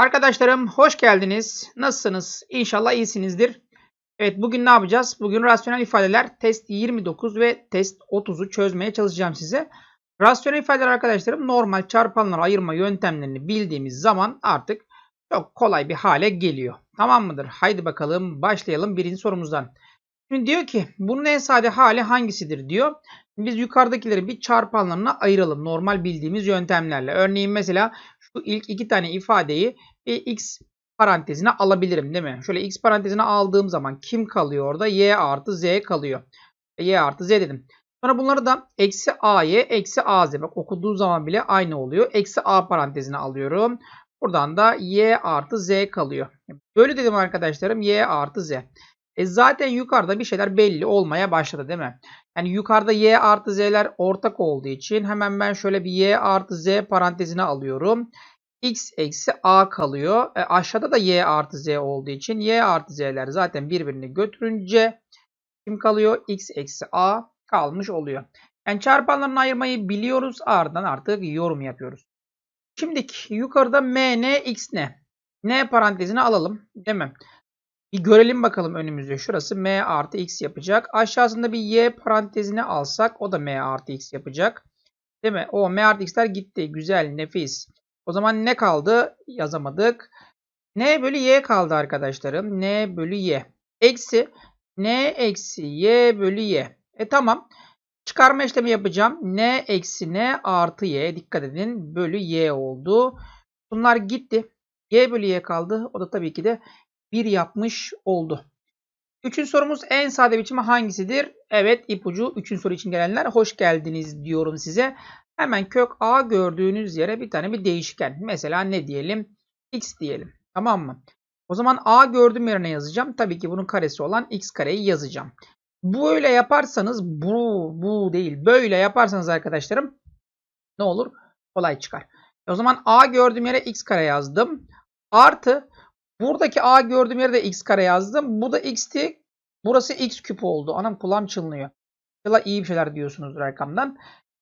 Arkadaşlarım hoş geldiniz. Nasılsınız? İnşallah iyisinizdir. Evet bugün ne yapacağız? Bugün rasyonel ifadeler test 29 ve test 30'u çözmeye çalışacağım size. Rasyonel ifadeler arkadaşlarım normal çarpanlara ayırma yöntemlerini bildiğimiz zaman artık çok kolay bir hale geliyor. Tamam mıdır? Haydi bakalım başlayalım birinci sorumuzdan. Şimdi diyor ki bunun en sade hali hangisidir diyor. Biz yukarıdakileri bir çarpanlarına ayıralım normal bildiğimiz yöntemlerle. Örneğin mesela şu ilk iki tane ifadeyi bir x parantezine alabilirim değil mi? Şöyle x parantezine aldığım zaman kim kalıyor orada? y artı z kalıyor. E, y artı z dedim. Sonra bunları da eksi a'ya eksi az. Bak okuduğu zaman bile aynı oluyor. Eksi a parantezine alıyorum. Buradan da y artı z kalıyor. Böyle dedim arkadaşlarım y artı z. E zaten yukarıda bir şeyler belli olmaya başladı değil mi? Yani yukarıda y artı z'ler ortak olduğu için hemen ben şöyle bir y artı z parantezine alıyorum. X eksi a kalıyor. E aşağıda da y artı z olduğu için y artı z'ler zaten birbirini götürünce kim kalıyor? x eksi a kalmış oluyor. Yani çarpanlarını ayırmayı biliyoruz. Ardından artık yorum yapıyoruz. Şimdi yukarıda m ne x ne? N parantezine alalım. Değil mi? Bir görelim bakalım önümüzde. Şurası m artı x yapacak. Aşağısında bir y parantezine alsak o da m artı x yapacak. Değil mi? O m artı x'ler gitti. Güzel, nefis. O zaman ne kaldı? Yazamadık. n bölü y kaldı arkadaşlarım. n bölü y. Eksi n eksi y bölü y. E tamam. Çıkarma işlemi yapacağım. n eksi n artı y. Dikkat edin. Bölü y oldu. Bunlar gitti. y bölü y kaldı. O da tabii ki de 1 yapmış oldu. Üçüncü sorumuz en sade biçimi hangisidir? Evet ipucu. Üçüncü soru için gelenler hoş geldiniz diyorum size. Hemen kök a gördüğünüz yere bir tane bir değişken. Mesela ne diyelim? x diyelim. Tamam mı? O zaman a gördüğüm yerine yazacağım. Tabii ki bunun karesi olan x kareyi yazacağım. Böyle yaparsanız bu bu değil. Böyle yaparsanız arkadaşlarım ne olur? Kolay çıkar. O zaman a gördüğüm yere x kare yazdım. Artı Buradaki a gördüğüm yere de x kare yazdım. Bu da x'ti. Burası x küp oldu. Anam kulağım çınlıyor. İnşallah iyi bir şeyler diyorsunuzdur arkamdan.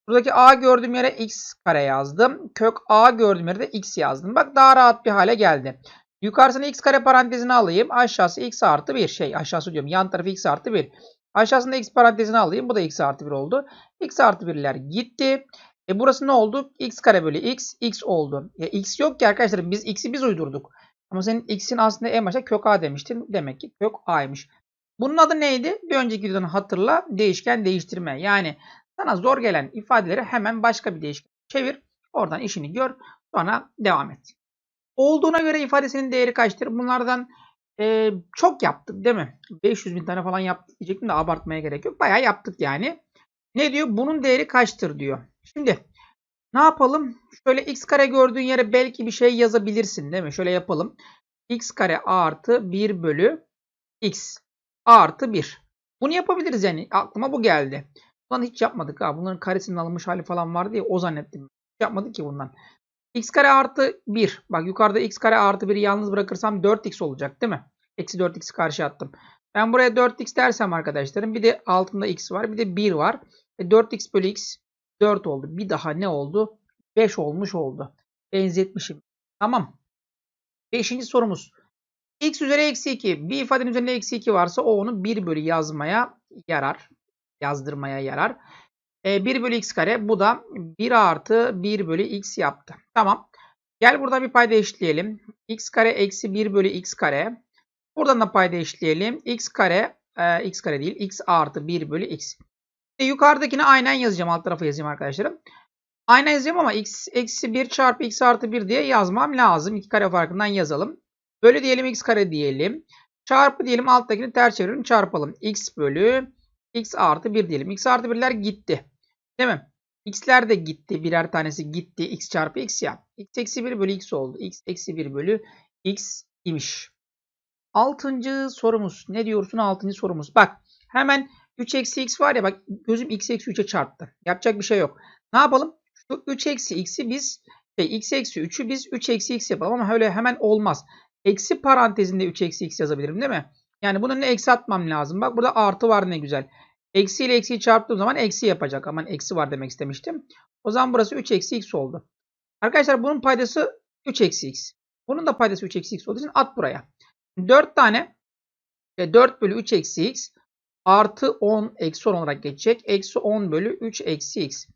Buradaki a gördüğüm yere x kare yazdım. Kök a gördüğüm yere de x yazdım. Bak daha rahat bir hale geldi. Yukarısını x kare parantezine alayım. Aşağısı x artı 1. Şey aşağısı diyorum. Yan tarafı x artı 1. Aşağısında x parantezine alayım. Bu da x artı 1 oldu. x artı 1'ler gitti. E burası ne oldu? x kare bölü x. x oldu. E x yok ki arkadaşlar. Biz x'i biz uydurduk. Ama senin x'in aslında en başta kök a demiştin. Demek ki kök a'ymış. Bunun adı neydi? Bir önceki videodan hatırla. Değişken değiştirme. Yani sana zor gelen ifadeleri hemen başka bir değişken çevir. Oradan işini gör. Sonra devam et. Olduğuna göre ifadesinin değeri kaçtır? Bunlardan e, çok yaptık değil mi? 500 bin tane falan yaptık diyecektim de abartmaya gerek yok. Bayağı yaptık yani. Ne diyor? Bunun değeri kaçtır diyor. Şimdi ne yapalım? Şöyle x kare gördüğün yere belki bir şey yazabilirsin değil mi? Şöyle yapalım. x kare artı 1 bölü x artı 1. Bunu yapabiliriz yani. Aklıma bu geldi. Bundan hiç yapmadık ha. Bunların karesinin alınmış hali falan vardı ya o zannettim. Hiç yapmadık ki bundan. x kare artı 1. Bak yukarıda x kare artı 1'i yalnız bırakırsam 4x olacak değil mi? Eksi 4x'i karşı attım. Ben buraya 4x dersem arkadaşlarım bir de altında x var bir de 1 var. E 4x bölü x 4 oldu. Bir daha ne oldu? 5 olmuş oldu. Benzetmişim. Tamam. Beşinci sorumuz. x üzeri eksi 2. Bir ifadenin üzerinde eksi 2 varsa o onu 1 bölü yazmaya yarar. Yazdırmaya yarar. E, 1 bölü x kare. Bu da 1 artı 1 bölü x yaptı. Tamam. Gel burada bir payda eşitleyelim. x kare eksi 1 bölü x kare. Buradan da payda eşitleyelim. x kare e, x kare değil. x artı 1 bölü x. E, yukarıdakini aynen yazacağım. Alt tarafa yazayım arkadaşlarım. Aynen yazacağım ama x eksi 1 çarpı x artı 1 diye yazmam lazım. İki kare farkından yazalım. Bölü diyelim x kare diyelim. Çarpı diyelim alttakini ters çevirelim çarpalım. x bölü x artı 1 diyelim. x artı 1'ler gitti. Değil mi? x'ler de gitti. Birer tanesi gitti. x çarpı x ya. x eksi 1 bölü x oldu. x eksi 1 bölü x imiş. Altıncı sorumuz. Ne diyorsun altıncı sorumuz? Bak hemen 3 eksi x var ya bak gözüm x eksi 3'e çarptı. Yapacak bir şey yok. Ne yapalım? Şu 3 eksi x'i biz şey, x eksi 3'ü biz 3 eksi x yapalım ama öyle hemen olmaz. Eksi parantezinde 3 eksi x yazabilirim değil mi? Yani bunun ne eksi atmam lazım. Bak burada artı var ne güzel. Eksi ile eksiyi çarptığım zaman eksi yapacak. Aman eksi var demek istemiştim. O zaman burası 3 eksi x oldu. Arkadaşlar bunun paydası 3 eksi x. Bunun da paydası 3 eksi x olduğu için at buraya. 4 tane e, 4 bölü 3 eksi x artı 10 eksi 10 olarak geçecek. Eksi 10 bölü 3 eksi x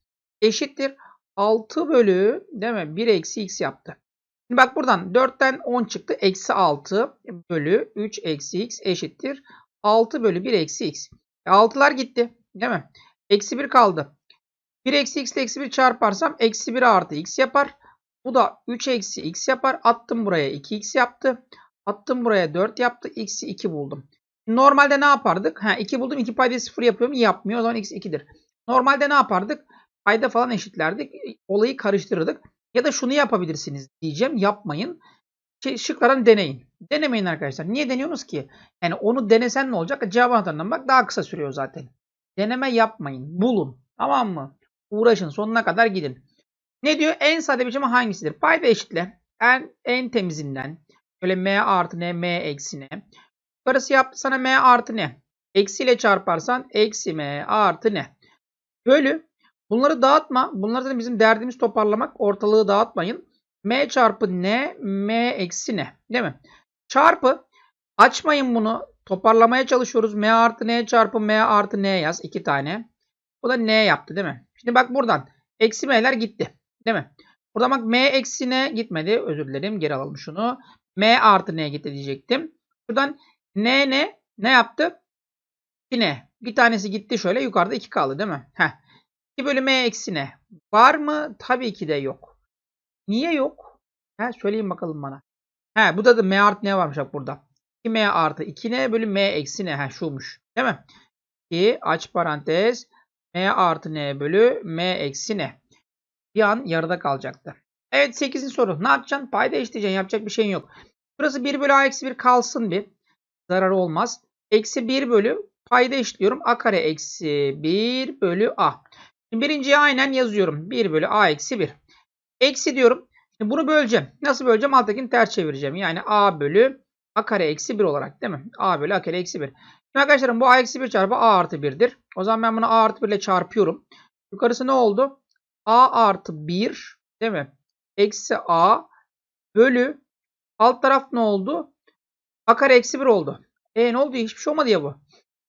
eşittir. 6 bölü değil mi? 1 eksi x yaptı. Şimdi bak buradan 4'ten 10 çıktı. Eksi 6 bölü 3 eksi x eşittir. 6 bölü 1 eksi x. E, 6'lar gitti. Değil mi? Eksi 1 kaldı. 1 eksi x ile eksi 1 çarparsam eksi 1 artı x yapar. Bu da 3 eksi x yapar. Attım buraya 2x yaptı. Attım buraya 4 yaptı. X'i 2 buldum. Normalde ne yapardık? Ha 2 buldum. 2 paydayı 0 yapıyorum. Yapmıyor. O zaman x 2'dir. Normalde ne yapardık? Payda falan eşitlerdik. Olayı karıştırırdık. Ya da şunu yapabilirsiniz diyeceğim. Yapmayın. Şey, şıklardan deneyin. Denemeyin arkadaşlar. Niye deniyorsunuz ki? Yani onu denesen ne olacak? Cevap anahtarından bak daha kısa sürüyor zaten. Deneme yapmayın. Bulun. Tamam mı? Uğraşın. Sonuna kadar gidin. Ne diyor? En sade biçimi hangisidir? Payda eşitle. En, en temizinden. Böyle m artı ne? m eksi ne? Yukarısı yaptı sana m artı ne? Eksiyle çarparsan eksi m artı ne? Bölü. Bunları dağıtma. Bunları da bizim derdimiz toparlamak. Ortalığı dağıtmayın. m çarpı ne? m eksi ne? Değil mi? Çarpı. Açmayın bunu. Toparlamaya çalışıyoruz. m artı n çarpı m artı n yaz. iki tane. Bu da n yaptı değil mi? Şimdi bak buradan. Eksi m'ler gitti. Değil mi? Burada bak m eksi n gitmedi. Özür dilerim. Geri alalım şunu. m artı n gitti diyecektim. Buradan n ne? Ne yaptı? Yine bir tanesi gitti şöyle. Yukarıda 2 kaldı değil mi? Heh. 2 bölü m eksi ne? Var mı? Tabii ki de yok. Niye yok? He, söyleyin bakalım bana. He, bu da, da m artı ne varmış bak burada. 2m artı 2n bölü m eksi ne? He, şuymuş. Değil mi? 2 aç parantez m artı n bölü m eksi ne? Bir an yarıda kalacaktı. Evet 8. soru. Ne yapacaksın? Payda eşitleyeceksin. Yapacak bir şeyin yok. Burası 1 bölü a eksi 1 kalsın bir. Zararı olmaz. Eksi 1 bölü payda eşitliyorum. a kare eksi 1 bölü a. Şimdi birinciye aynen yazıyorum. 1 bölü a eksi 1. Eksi diyorum. Şimdi bunu böleceğim. Nasıl böleceğim? Alttakini ters çevireceğim. Yani a bölü a kare eksi 1 olarak değil mi? a bölü a kare eksi 1. Şimdi arkadaşlarım bu a eksi 1 çarpı a artı 1'dir. O zaman ben bunu a artı 1 ile çarpıyorum. Yukarısı ne oldu? a artı 1 değil mi? Eksi a bölü alt taraf ne oldu? a kare eksi 1 oldu. E ne oldu? Hiçbir şey olmadı ya bu.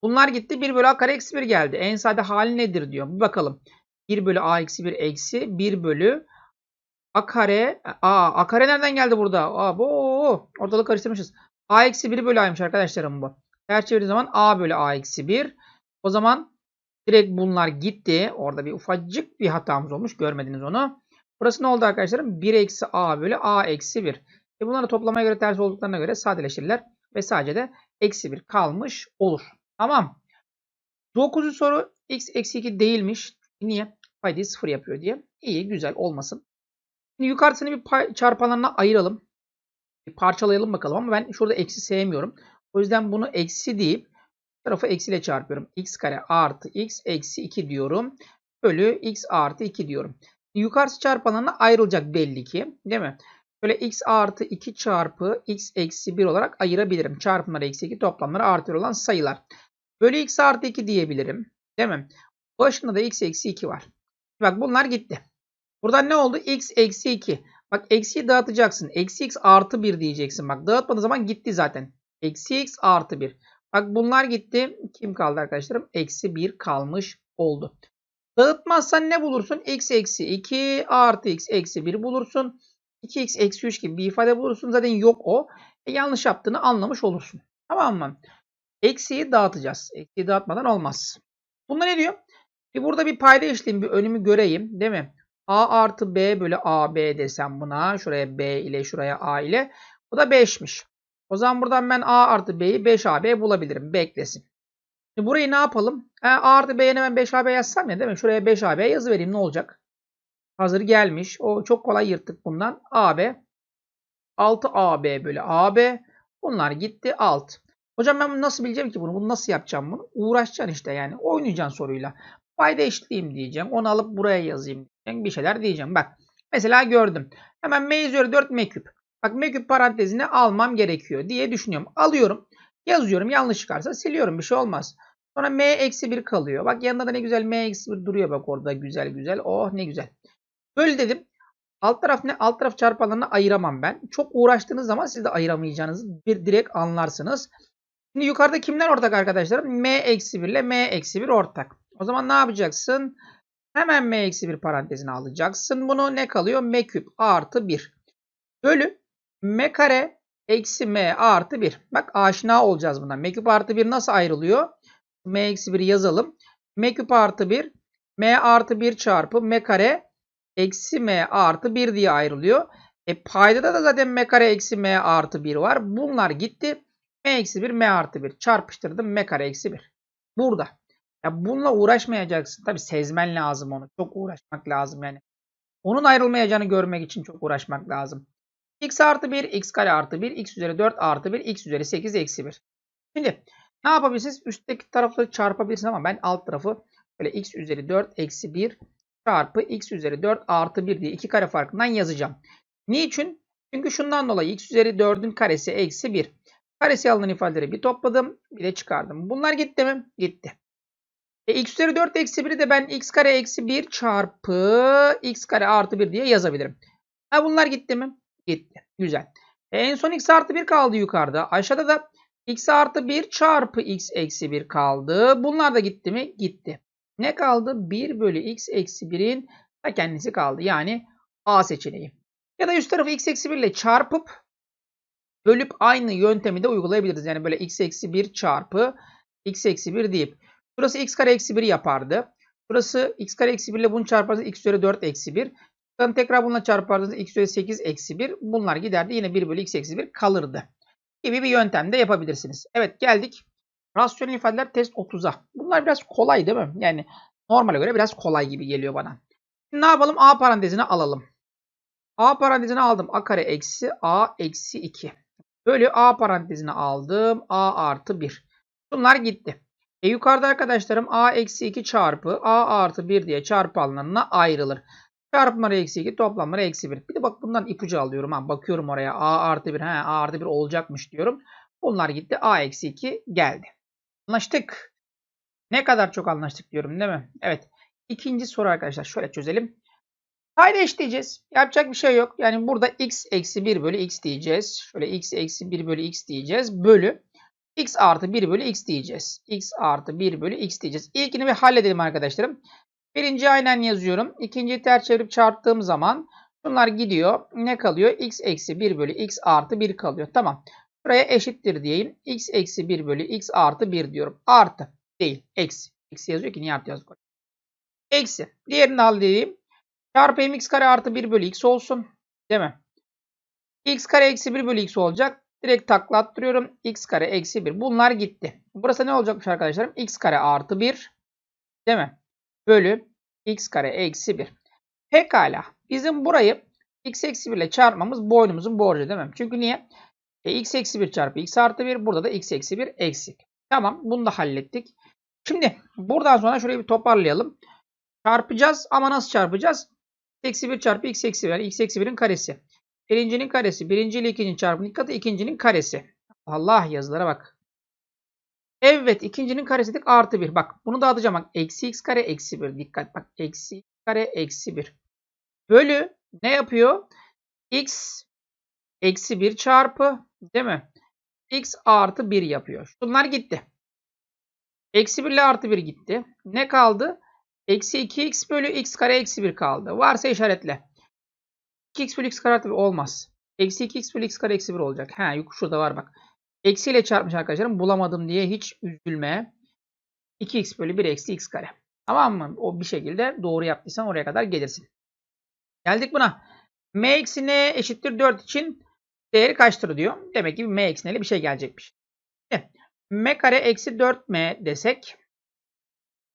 Bunlar gitti. 1 bölü a kare eksi 1 geldi. En sade hali nedir diyor. Bir bakalım. 1 bölü a eksi 1 eksi 1 bölü a kare. A, a kare nereden geldi burada? Aa, bu ortalık karıştırmışız. a eksi 1 bölü a'ymış arkadaşlarım bu. Ters çevirdiğim zaman a bölü a eksi 1. O zaman direkt bunlar gitti. Orada bir ufacık bir hatamız olmuş. Görmediniz onu. Burası ne oldu arkadaşlarım? 1 eksi a bölü a eksi 1. E bunları toplamaya göre ters olduklarına göre sadeleşirler. Ve sadece de eksi 1 kalmış olur. Tamam. 9. soru x eksi 2 değilmiş. Niye? Paydayı 0 yapıyor diye. İyi güzel olmasın. Şimdi yukarısını bir pay, çarpanlarına ayıralım. Bir parçalayalım bakalım ama ben şurada eksi sevmiyorum. O yüzden bunu eksi deyip tarafı eksiyle çarpıyorum. x kare artı x eksi 2 diyorum. Bölü x artı 2 diyorum. Yukarısı çarpanlarına ayrılacak belli ki. Değil mi? Böyle x artı 2 çarpı x eksi 1 olarak ayırabilirim. Çarpımları eksi 2 toplamları artı 1 olan sayılar. Bölü x artı 2 diyebilirim. Değil mi? Başında da x eksi 2 var. Bak bunlar gitti. Buradan ne oldu? x eksi 2. Bak eksiyi dağıtacaksın. Eksi x artı 1 diyeceksin. Bak dağıtmadığı zaman gitti zaten. Eksi x artı 1. Bak bunlar gitti. Kim kaldı arkadaşlarım? Eksi 1 kalmış oldu. Dağıtmazsan ne bulursun? x eksi 2 artı x eksi 1 bulursun. 2x eksi 3 gibi bir ifade bulursun. Zaten yok o. E, yanlış yaptığını anlamış olursun. Tamam mı? Eksiyi dağıtacağız. Eksiyi dağıtmadan olmaz. Bunda ne diyor? Bir burada bir payda işleyeyim. Bir önümü göreyim. Değil mi? A artı B bölü AB desem buna. Şuraya B ile şuraya A ile. Bu da 5'miş. O zaman buradan ben A artı B'yi 5AB bulabilirim. Beklesin. Şimdi burayı ne yapalım? E, A artı B'ye ben 5AB yazsam ya değil mi? Şuraya 5AB yazı vereyim ne olacak? Hazır gelmiş. O çok kolay yırttık bundan. AB 6AB bölü AB. Bunlar gitti 6. Hocam ben bunu nasıl bileceğim ki bunu? Bunu nasıl yapacağım bunu? Uğraşacaksın işte yani. Oynayacaksın soruyla. Payda eşitleyeyim diyeceğim. Onu alıp buraya yazayım diyeceğim. Bir şeyler diyeceğim. Bak. Mesela gördüm. Hemen m üzeri 4 m küp. Bak m küp parantezine almam gerekiyor diye düşünüyorum. Alıyorum. Yazıyorum. Yanlış çıkarsa siliyorum. Bir şey olmaz. Sonra m eksi 1 kalıyor. Bak yanında da ne güzel m eksi 1 duruyor bak orada güzel güzel. Oh ne güzel. Böl dedim. Alt taraf ne? Alt taraf çarpanlarını ayıramam ben. Çok uğraştığınız zaman siz de ayıramayacağınızı bir direkt anlarsınız. Şimdi yukarıda kimler ortak arkadaşlarım? M eksi 1 ile M eksi 1 ortak. O zaman ne yapacaksın? Hemen M eksi 1 parantezine alacaksın. Bunu ne kalıyor? M küp artı 1. Bölü M kare eksi M artı 1. Bak aşina olacağız buna. M küp artı 1 nasıl ayrılıyor? M eksi 1 yazalım. M küp artı 1 M artı 1 çarpı M kare eksi M artı 1 diye ayrılıyor. E paydada da zaten M kare eksi M artı 1 var. Bunlar gitti. M eksi 1 M artı 1 çarpıştırdım M kare eksi 1. Burada. Ya bununla uğraşmayacaksın. Tabi sezmen lazım onu. Çok uğraşmak lazım yani. Onun ayrılmayacağını görmek için çok uğraşmak lazım. x artı 1, x kare artı 1, x üzeri 4 artı 1, x üzeri 8 eksi 1. Şimdi ne yapabilirsiniz? Üstteki tarafları çarpabilirsiniz ama ben alt tarafı böyle x üzeri 4 eksi 1 çarpı x üzeri 4 artı 1 diye iki kare farkından yazacağım. Niçin? Çünkü şundan dolayı x üzeri 4'ün karesi eksi 1. Karesi alınan ifadeleri bir topladım. Bir de çıkardım. Bunlar gitti mi? Gitti. E, x üzeri 4 eksi 1'i de ben x kare eksi 1 çarpı x kare artı 1 diye yazabilirim. Ha bunlar gitti mi? Gitti. Güzel. E, en son x artı 1 kaldı yukarıda. Aşağıda da x artı 1 çarpı x eksi 1 kaldı. Bunlar da gitti mi? Gitti. Ne kaldı? 1 bölü x eksi 1'in ta kendisi kaldı. Yani A seçeneği. Ya da üst tarafı x eksi 1 ile çarpıp bölüp aynı yöntemi de uygulayabiliriz. Yani böyle x eksi 1 çarpı x eksi 1 deyip. Burası x kare eksi 1 yapardı. Burası x kare eksi 1 ile bunu çarparsanız x üzeri 4 eksi 1. Sonra tekrar bununla çarparsanız x üzeri 8 eksi 1. Bunlar giderdi. Yine 1 bölü x eksi 1 kalırdı. Gibi bir yöntem de yapabilirsiniz. Evet geldik. Rasyonel ifadeler test 30'a. Bunlar biraz kolay değil mi? Yani normale göre biraz kolay gibi geliyor bana. Şimdi ne yapalım? A parantezine alalım. A parantezine aldım. A kare eksi A eksi 2. Bölü A parantezine aldım. A artı 1. Bunlar gitti. E yukarıda arkadaşlarım A eksi 2 çarpı A artı 1 diye çarpı alanlarına ayrılır. Çarpımları eksi 2 toplamları eksi 1. Bir de bak bundan ipucu alıyorum. Ha, bakıyorum oraya A artı 1. He, A artı 1 olacakmış diyorum. Bunlar gitti. A eksi 2 geldi. Anlaştık. Ne kadar çok anlaştık diyorum değil mi? Evet. İkinci soru arkadaşlar. Şöyle çözelim. Payda eşitleyeceğiz. Yapacak bir şey yok. Yani burada x eksi 1 bölü x diyeceğiz. Şöyle x eksi 1 bölü x diyeceğiz. Bölü x artı 1 bölü x diyeceğiz. x artı 1 bölü x diyeceğiz. İlkini bir halledelim arkadaşlarım. Birinci aynen yazıyorum. İkinciyi ters çevirip çarptığım zaman bunlar gidiyor. Ne kalıyor? x eksi 1 bölü x artı 1 kalıyor. Tamam. Buraya eşittir diyeyim. x eksi 1 bölü x artı 1 diyorum. Artı değil. Eksi. Eksi yazıyor ki niye artı yazdık? Eksi. Diğerini halledeyim. Çarpı mx kare artı 1 bölü x olsun. Değil mi? x kare eksi 1 bölü x olacak. Direkt takla attırıyorum. x kare eksi 1. Bunlar gitti. Burası ne olacakmış arkadaşlarım? x kare artı 1. Değil mi? Bölü x kare eksi 1. Pekala. Bizim burayı x eksi 1 ile çarpmamız boynumuzun borcu değil mi? Çünkü niye? E, x eksi 1 çarpı x artı 1. Burada da x eksi 1 eksik. Tamam. Bunu da hallettik. Şimdi buradan sonra şurayı bir toparlayalım. Çarpacağız ama nasıl çarpacağız? Eksi 1 çarpı x eksi 1. Yani x eksi 1'in karesi. Birincinin karesi. Birinci ile ikincinin çarpımı katı ikincinin karesi. Allah yazılara bak. Evet ikincinin karesi dik artı 1. Bak bunu dağıtacağım. Bak eksi x kare eksi 1. Dikkat bak. Eksi x kare eksi 1. Bölü ne yapıyor? x eksi 1 çarpı değil mi? x artı 1 yapıyor. Bunlar gitti. Eksi 1 ile artı 1 gitti. Ne kaldı? Eksi 2x bölü x kare eksi 1 kaldı. Varsa işaretle. 2x bölü x kare artı 1 olmaz. Eksi 2x bölü x kare eksi 1 olacak. Ha şurada var bak. Eksi ile çarpmış arkadaşlarım. Bulamadım diye hiç üzülme. 2x bölü 1 eksi x kare. Tamam mı? O bir şekilde doğru yaptıysan oraya kadar gelirsin. Geldik buna. m eksi n eşittir 4 için değeri kaçtır diyor. Demek ki m eksi n'li bir şey gelecekmiş. M kare eksi 4m desek.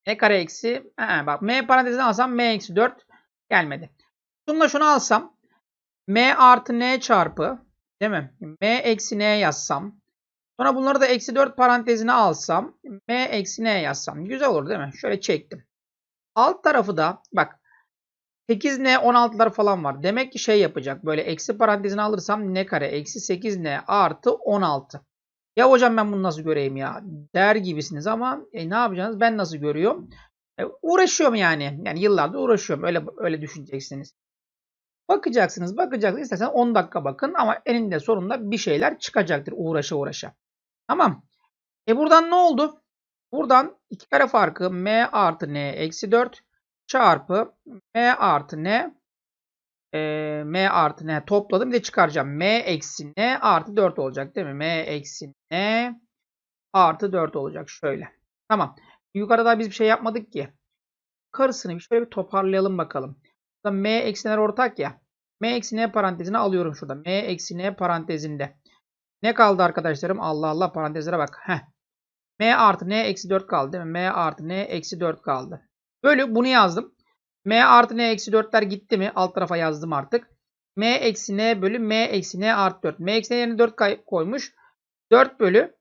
M kare eksi. He, bak m parantezine alsam m eksi 4 gelmedi. Şununla şunu alsam. m artı n çarpı. Değil mi? m eksi n yazsam. Sonra bunları da eksi 4 parantezine alsam. M eksi N yazsam. Güzel olur değil mi? Şöyle çektim. Alt tarafı da bak 8N 16'lar falan var. Demek ki şey yapacak. Böyle eksi parantezine alırsam N kare eksi 8N artı 16. Ya hocam ben bunu nasıl göreyim ya? Der gibisiniz ama e, ne yapacaksınız? Ben nasıl görüyorum? E, uğraşıyorum yani. Yani yıllardır uğraşıyorum. Öyle öyle düşüneceksiniz. Bakacaksınız, bakacaksınız. İstersen 10 dakika bakın ama eninde sonunda bir şeyler çıkacaktır uğraşa uğraşa. Tamam. E buradan ne oldu? Buradan iki kare farkı m artı n eksi 4 çarpı m artı n e, m artı n topladım bir de çıkaracağım. m eksi n artı 4 olacak değil mi? m eksi n artı 4 olacak şöyle. Tamam. Yukarıda biz bir şey yapmadık ki. Karısını bir şöyle bir toparlayalım bakalım. Burada m eksi n'ler ortak ya. m eksi n parantezine alıyorum şurada. m eksi n parantezinde. Ne kaldı arkadaşlarım? Allah Allah parantezlere bak. Heh. m artı n eksi 4 kaldı değil mi? m artı n eksi 4 kaldı. Bölü bunu yazdım. M artı n eksi 4'ler gitti mi? Alt tarafa yazdım artık. m eksi n bölü m eksi n artı 4. m eksi n yerine 4 koymuş. 4 bölü.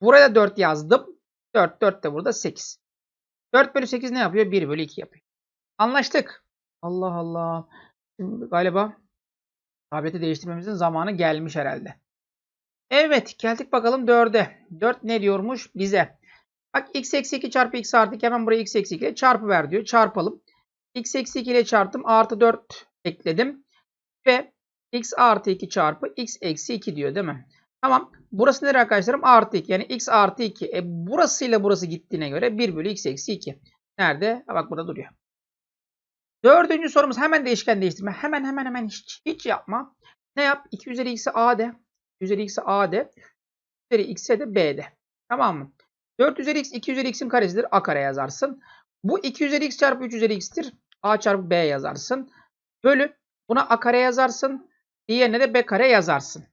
Buraya 4 yazdım. 4, 4 de burada 8. 4 bölü 8 ne yapıyor? 1 bölü 2 yapıyor. Anlaştık. Allah Allah. Şimdi galiba tableti değiştirmemizin zamanı gelmiş herhalde. Evet geldik bakalım 4'e. 4 ne diyormuş bize? Bak x eksi 2 çarpı x artı 2 hemen buraya x eksi 2 ile çarpı ver diyor. Çarpalım. X eksi 2 ile çarptım. Artı 4 ekledim. Ve x artı 2 çarpı x eksi 2 diyor değil mi? Tamam. Burası nereye arkadaşlarım? Artı 2. Yani x artı 2. E burasıyla burası gittiğine göre 1 bölü x eksi 2. Nerede? Ha, bak burada duruyor. Dördüncü sorumuz hemen değişken değiştirme. Hemen hemen hemen hiç, hiç yapma. Ne yap? 2 üzeri x'e a de. 2 üzeri x'e a de. 2 üzeri x'e de b de. Tamam mı? 4 üzeri x 2 üzeri x'in karesidir. A kare yazarsın. Bu 2 üzeri x çarpı 3 üzeri x'tir. A çarpı b yazarsın. Bölü. Buna a kare yazarsın. Diğerine de b kare yazarsın.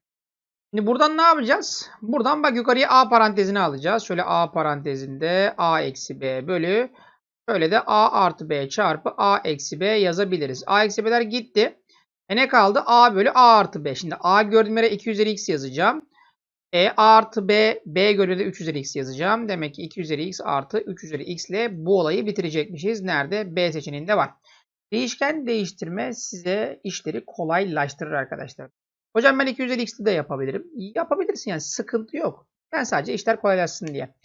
Şimdi buradan ne yapacağız? Buradan bak yukarıya a parantezini alacağız. Şöyle a parantezinde a eksi b bölü. Şöyle de a artı b çarpı a eksi b yazabiliriz. a eksi b'ler gitti. E ne kaldı? a bölü a artı b. Şimdi a gördüğüm yere 2 üzeri x yazacağım. E a artı b, b gördüğümde 3 üzeri x yazacağım. Demek ki 2 üzeri x artı 3 üzeri x ile bu olayı bitirecekmişiz. Nerede? B seçeneğinde var. Değişken değiştirme size işleri kolaylaştırır arkadaşlar. Hocam ben 2 üzeri x'li de yapabilirim. Yapabilirsin yani sıkıntı yok. Ben sadece işler kolaylaşsın diye.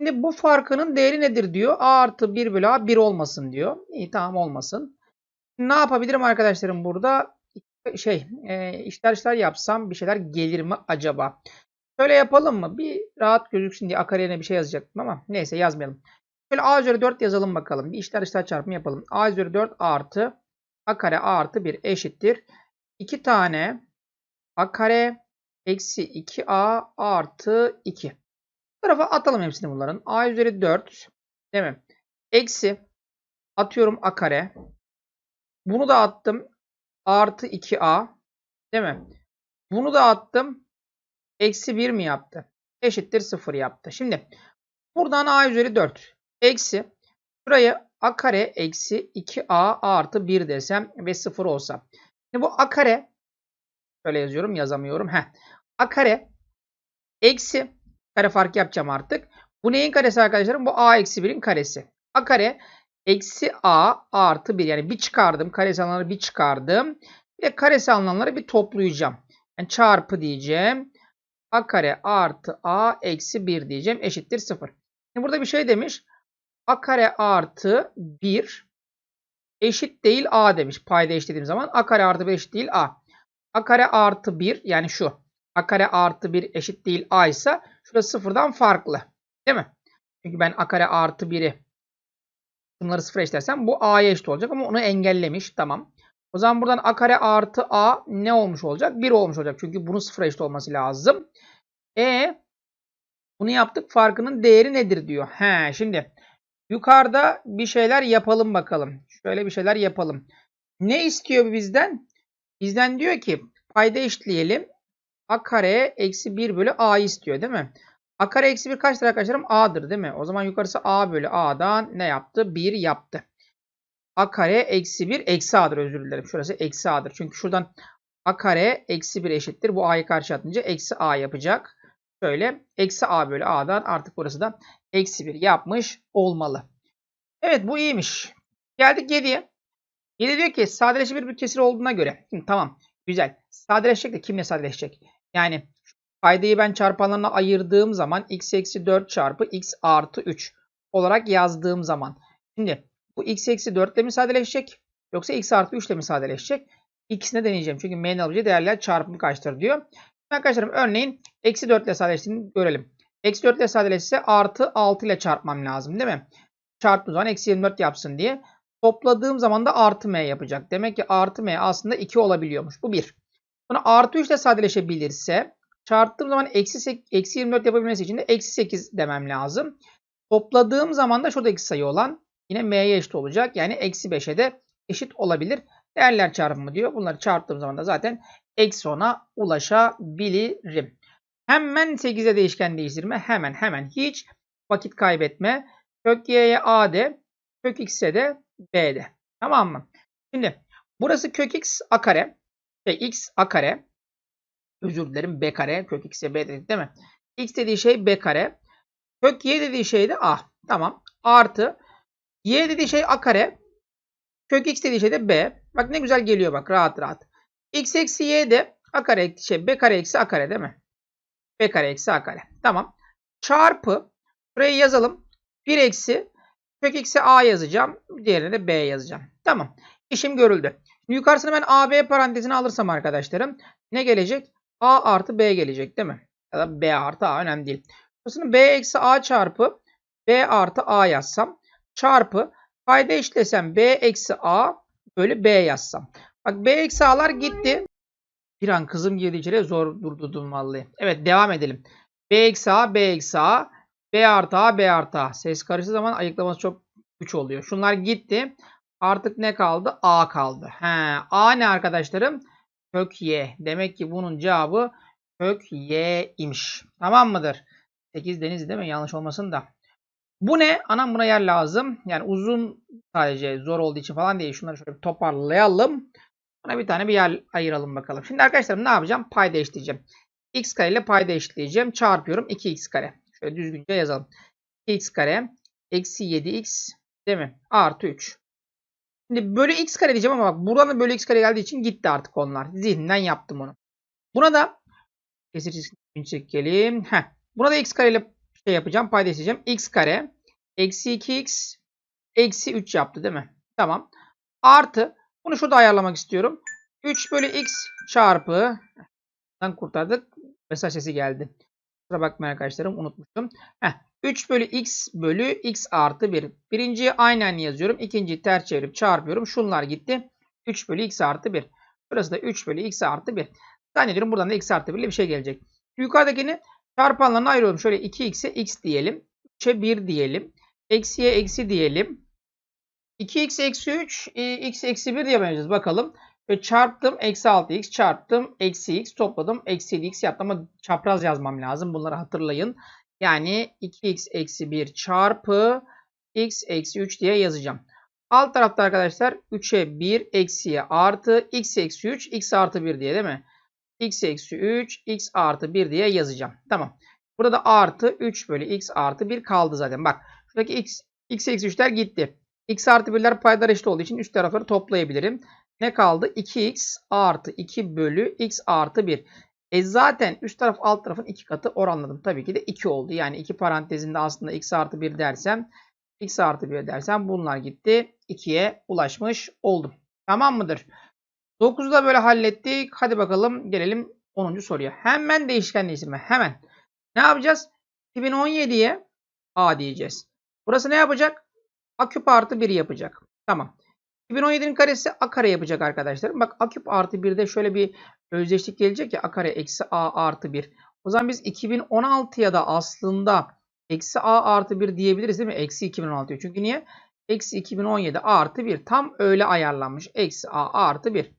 Şimdi bu farkının değeri nedir diyor. A artı 1 bölü A 1 olmasın diyor. İyi tamam olmasın. Ne yapabilirim arkadaşlarım burada? Şey e, işler işler yapsam bir şeyler gelir mi acaba? Şöyle yapalım mı? Bir rahat gözüksün diye akareyene bir şey yazacaktım ama neyse yazmayalım. Şöyle A üzeri 4 yazalım bakalım. Bir işler işler çarpımı yapalım. A üzeri 4 artı A kare A artı 1 eşittir. 2 tane A kare eksi 2A artı 2. Bu tarafa atalım hepsini bunların. A üzeri 4 değil mi? Eksi atıyorum A kare. Bunu da attım. Artı 2A değil mi? Bunu da attım. Eksi 1 mi yaptı? Eşittir 0 yaptı. Şimdi buradan A üzeri 4 eksi şuraya A kare eksi 2A artı 1 desem ve 0 olsa. Şimdi bu A kare şöyle yazıyorum yazamıyorum. Heh. A kare eksi kare fark yapacağım artık. Bu neyin karesi arkadaşlarım? Bu A eksi 1'in karesi. A kare eksi A artı 1 yani bir çıkardım. Karesi alanları bir çıkardım. De karesi alanları bir toplayacağım. Yani çarpı diyeceğim a kare artı a eksi 1 diyeceğim eşittir 0. Şimdi burada bir şey demiş. A kare artı 1 eşit değil a demiş. Payda eşitlediğim zaman a kare artı 1 eşit değil a. a kare artı 1 yani şu. a kare artı 1 eşit değil a ise şurası sıfırdan farklı. Değil mi? Çünkü ben a kare artı 1'i bunları sıfır eşitlersem bu a'ya eşit olacak ama onu engellemiş. Tamam. O zaman buradan a kare artı a ne olmuş olacak? 1 olmuş olacak. Çünkü bunun sıfıra eşit olması lazım. E bunu yaptık. Farkının değeri nedir diyor. He şimdi yukarıda bir şeyler yapalım bakalım. Şöyle bir şeyler yapalım. Ne istiyor bizden? Bizden diyor ki payda eşitleyelim. a kare eksi 1 bölü a istiyor değil mi? a kare eksi 1 kaçtır arkadaşlarım? a'dır değil mi? O zaman yukarısı a bölü a'dan ne yaptı? 1 yaptı a kare eksi 1 eksi a'dır özür dilerim. Şurası eksi a'dır. Çünkü şuradan a kare eksi 1 eşittir. Bu a'yı karşı atınca eksi a yapacak. Şöyle eksi a bölü a'dan artık burası da eksi 1 yapmış olmalı. Evet bu iyiymiş. Geldik 7'ye. 7 diyor ki sadeleşebilir bir kesir olduğuna göre. Şimdi, tamam güzel. Sadeleşecek de kimle sadeleşecek? Yani paydayı ben çarpanlarına ayırdığım zaman x eksi 4 çarpı x artı 3 olarak yazdığım zaman. Şimdi bu x eksi 4 ile mi sadeleşecek? Yoksa x artı 3 ile mi sadeleşecek? ikisine deneyeceğim. Çünkü m'nin alabileceği değerler çarpımı kaçtır diyor. Arkadaşlarım örneğin eksi 4 ile sadeleştiğini görelim. Eksi 4 ile sadeleşse artı 6 ile çarpmam lazım değil mi? Çarptığım zaman eksi 24 yapsın diye. Topladığım zaman da artı m yapacak. Demek ki artı m aslında 2 olabiliyormuş. Bu 1. Sonra artı 3 ile sadeleşebilirse çarptığım zaman eksi, 8, eksi 24 yapabilmesi için de eksi 8 demem lazım. Topladığım zaman da şurada iki sayı olan yine m'ye eşit olacak. Yani eksi 5'e de eşit olabilir. Değerler çarpımı diyor. Bunları çarptığım zaman da zaten eksi 10'a ulaşabilirim. Hemen 8'e değişken değiştirme. Hemen hemen hiç vakit kaybetme. Kök y'ye a de. Kök x'e de b de. Tamam mı? Şimdi burası kök x a kare. Şey, x a kare. Özür dilerim b kare. Kök x'e b dedik değil mi? x dediği şey b kare. Kök y dediği şey de a. Tamam. Artı y dediği şey a kare. Kök x dediği şey de b. Bak ne güzel geliyor bak rahat rahat. x eksi y de a kare şey b kare eksi a kare değil mi? B kare eksi a kare. Tamam. Çarpı. Burayı yazalım. 1 eksi kök x'e a yazacağım. Diğerine de b yazacağım. Tamam. İşim görüldü. Yukarısını ben ab parantezine alırsam arkadaşlarım ne gelecek? a artı b gelecek değil mi? Ya da b artı a önemli değil. Burasını b eksi a çarpı b artı a yazsam çarpı payda işlesem b eksi a bölü b yazsam. Bak b eksi a'lar gitti. Bir an kızım girdi zor durdurdum vallahi. Evet devam edelim. b eksi a b eksi a b artı a b artı a. Ses karıştığı zaman ayıklaması çok güç oluyor. Şunlar gitti. Artık ne kaldı? a kaldı. He, a ne arkadaşlarım? Kök y. Demek ki bunun cevabı kök y imiş. Tamam mıdır? 8 deniz değil mi? Yanlış olmasın da. Bu ne? Anam buna yer lazım. Yani uzun sadece zor olduğu için falan değil. Şunları şöyle bir toparlayalım. Buna bir tane bir yer ayıralım bakalım. Şimdi arkadaşlarım ne yapacağım? Payda eşitleyeceğim. x kare ile payda eşitleyeceğim. Çarpıyorum 2x kare. Şöyle düzgünce yazalım. 2x kare eksi 7x değil mi? Artı 3. Şimdi bölü x kare diyeceğim ama bak buradan da bölü x kare geldiği için gitti artık onlar. Zihninden yaptım onu. Buna da kesir çizgisini çekelim. Heh. Buna da x kare ile şey yapacağım. Payda eşitleyeceğim. x kare eksi 2x eksi 3 yaptı değil mi? Tamam. Artı bunu şurada ayarlamak istiyorum. 3 bölü x çarpı kurtardık. Mesaj sesi geldi. Kusura bakmayın arkadaşlarım unutmuştum. Heh, 3 bölü x bölü x artı 1. Birinciyi aynen yazıyorum. İkinciyi ters çevirip çarpıyorum. Şunlar gitti. 3 bölü x artı 1. Burası da 3 bölü x artı 1. Zannediyorum buradan da x artı 1 ile bir şey gelecek. Yukarıdakini çarpanlarına ayırıyorum. Şöyle 2x'e x diyelim. 3'e 1 diyelim. Eksiye eksi diyelim. 2x eksi 3 x eksi 1 diye vereceğiz. Bakalım. Ve çarptım. Eksi 6x çarptım. Eksi x topladım. Eksi 7x yaptım ama çapraz yazmam lazım. Bunları hatırlayın. Yani 2x eksi 1 çarpı x eksi 3 diye yazacağım. Alt tarafta arkadaşlar 3'e 1 eksiye artı x eksi 3 x artı 1 diye değil mi? x eksi 3 x artı 1 diye yazacağım. Tamam. Burada da artı 3 bölü x artı 1 kaldı zaten. Bak şuradaki x, x eksi 3'ler gitti. X artı 1'ler paydalar eşit olduğu için üst tarafları toplayabilirim. Ne kaldı? 2x artı 2 bölü x artı 1. E zaten üst taraf alt tarafın iki katı oranladım. Tabii ki de 2 oldu. Yani iki parantezinde aslında x artı 1 dersem x artı 1 dersem bunlar gitti. 2'ye ulaşmış oldum. Tamam mıdır? 9'u da böyle hallettik. Hadi bakalım gelelim 10. soruya. Hemen değişken değiştirme. Hemen. Ne yapacağız? 2017'ye a diyeceğiz. Burası ne yapacak? A küp artı 1 yapacak. Tamam. 2017'nin karesi a kare yapacak arkadaşlar. Bak a küp artı 1'de şöyle bir özdeşlik gelecek ya a kare eksi a artı 1. O zaman biz 2016'ya da aslında eksi a artı 1 diyebiliriz değil mi? Eksi 2016. Çünkü niye? Eksi 2017 a artı 1. Tam öyle ayarlanmış. Eksi a artı 1.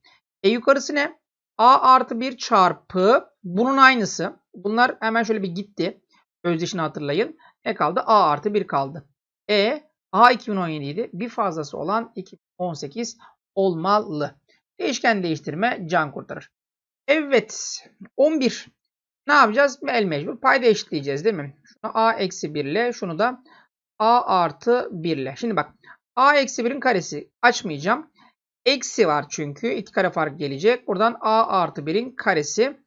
E yukarısı ne? a artı 1 çarpı bunun aynısı. Bunlar hemen şöyle bir gitti. Özdeşini hatırlayın. Ne kaldı? a artı 1 kaldı. E A 2017 idi. Bir fazlası olan 2018 olmalı. Değişken değiştirme can kurtarır. Evet. 11. Ne yapacağız? El mecbur. Payda eşitleyeceğiz değil mi? Şunu A eksi 1 ile şunu da A artı 1 ile. Şimdi bak. A eksi 1'in karesi açmayacağım. Eksi var çünkü. iki kare fark gelecek. Buradan A artı 1'in karesi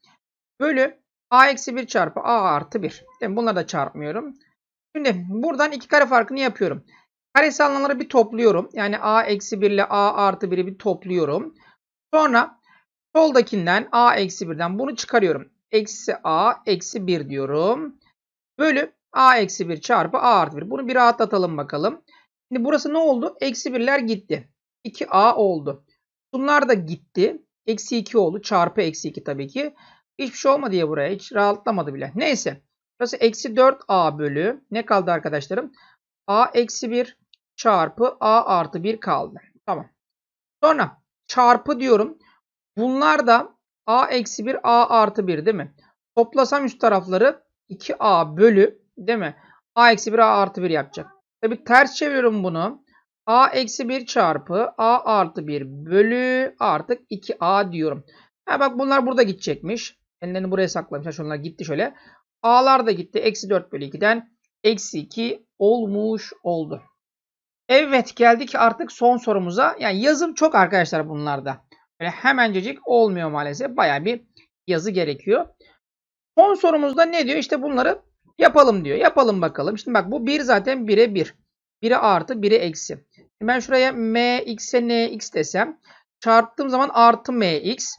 bölü A eksi 1 çarpı A artı 1. Değil Bunları da çarpmıyorum. Şimdi buradan iki kare farkını yapıyorum. Karesi alanları bir topluyorum. Yani a eksi 1 ile a artı 1'i bir topluyorum. Sonra Soldakinden a eksi 1'den bunu çıkarıyorum. Eksi a eksi 1 diyorum. Bölü a eksi 1 çarpı a artı 1. Bunu bir rahatlatalım bakalım. Şimdi burası ne oldu? Eksi 1'ler gitti. 2a oldu. Bunlar da gitti. Eksi 2 oldu. Çarpı eksi 2 tabii ki. Hiçbir şey olmadı ya buraya. Hiç rahatlamadı bile. Neyse. Burası eksi 4a bölü. Ne kaldı arkadaşlarım? a eksi 1 çarpı a artı 1 kaldı. Tamam. Sonra çarpı diyorum. Bunlar da a eksi 1 a artı 1 değil mi? Toplasam üst tarafları 2a bölü değil mi? a eksi 1 a artı 1 yapacak. Tabi ters çeviriyorum bunu. a eksi 1 çarpı a artı 1 bölü artık 2a diyorum. Ha bak bunlar burada gidecekmiş. Ellerini buraya saklamışlar. Şunlar gitti şöyle. a'lar da gitti. Eksi 4 bölü 2'den eksi 2 olmuş oldu. Evet geldik artık son sorumuza. Yani yazım çok arkadaşlar bunlarda. Böyle hemencecik olmuyor maalesef. Baya bir yazı gerekiyor. Son sorumuzda ne diyor? İşte bunları yapalım diyor. Yapalım bakalım. Şimdi bak bu 1 zaten 1'e 1. 1'e artı 1'e eksi. Ben şuraya mx'e nx desem. Çarptığım zaman artı mx.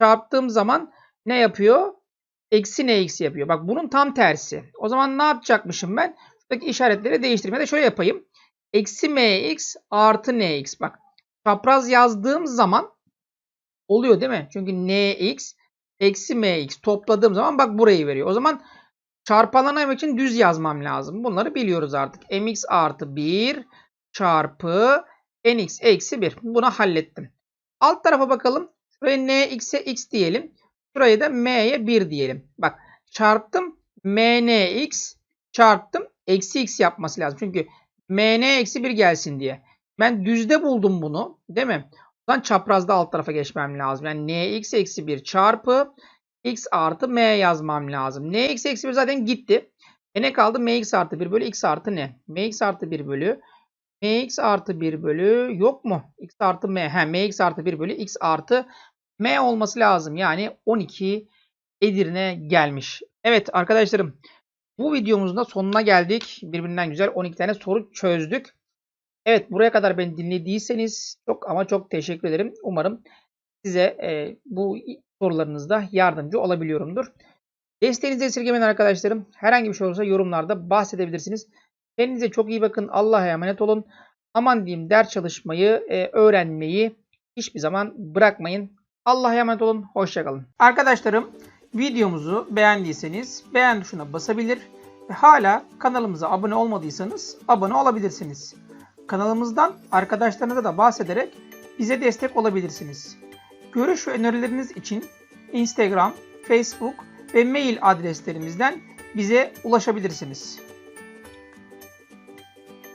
Çarptığım zaman ne yapıyor? Eksi nx yapıyor. Bak bunun tam tersi. O zaman ne yapacakmışım ben? Şuradaki işaretleri değiştirmeye de şöyle yapayım. Eksi mx artı nx. Bak çapraz yazdığım zaman oluyor değil mi? Çünkü nx eksi mx topladığım zaman bak burayı veriyor. O zaman çarpanlanamak için düz yazmam lazım. Bunları biliyoruz artık. mx artı 1 çarpı nx eksi 1. Bunu hallettim. Alt tarafa bakalım. Şuraya nx'e x diyelim. Şuraya da m'ye 1 diyelim. Bak çarptım mnx çarptım eksi x yapması lazım. Çünkü mn eksi 1 gelsin diye. Ben düzde buldum bunu. Değil mi? O çaprazda alt tarafa geçmem lazım. Yani nx eksi 1 çarpı x artı m yazmam lazım. nx eksi 1 zaten gitti. E ne kaldı? mx artı 1 bölü x artı ne? mx artı 1 bölü mx artı 1 bölü yok mu? x artı m. He, mx artı 1 bölü x artı m olması lazım. Yani 12 Edirne gelmiş. Evet arkadaşlarım bu videomuzun da sonuna geldik. Birbirinden güzel 12 tane soru çözdük. Evet buraya kadar beni dinlediyseniz çok ama çok teşekkür ederim. Umarım size e, bu sorularınızda yardımcı olabiliyorumdur. Desteğinizi esirgemeyin arkadaşlarım. Herhangi bir şey olursa yorumlarda bahsedebilirsiniz. Kendinize çok iyi bakın. Allah'a emanet olun. Aman diyeyim ders çalışmayı, e, öğrenmeyi hiçbir zaman bırakmayın. Allah'a emanet olun. Hoşçakalın. Arkadaşlarım videomuzu beğendiyseniz beğen tuşuna basabilir ve hala kanalımıza abone olmadıysanız abone olabilirsiniz. Kanalımızdan arkadaşlarınıza da bahsederek bize destek olabilirsiniz. Görüş ve önerileriniz için Instagram, Facebook ve mail adreslerimizden bize ulaşabilirsiniz.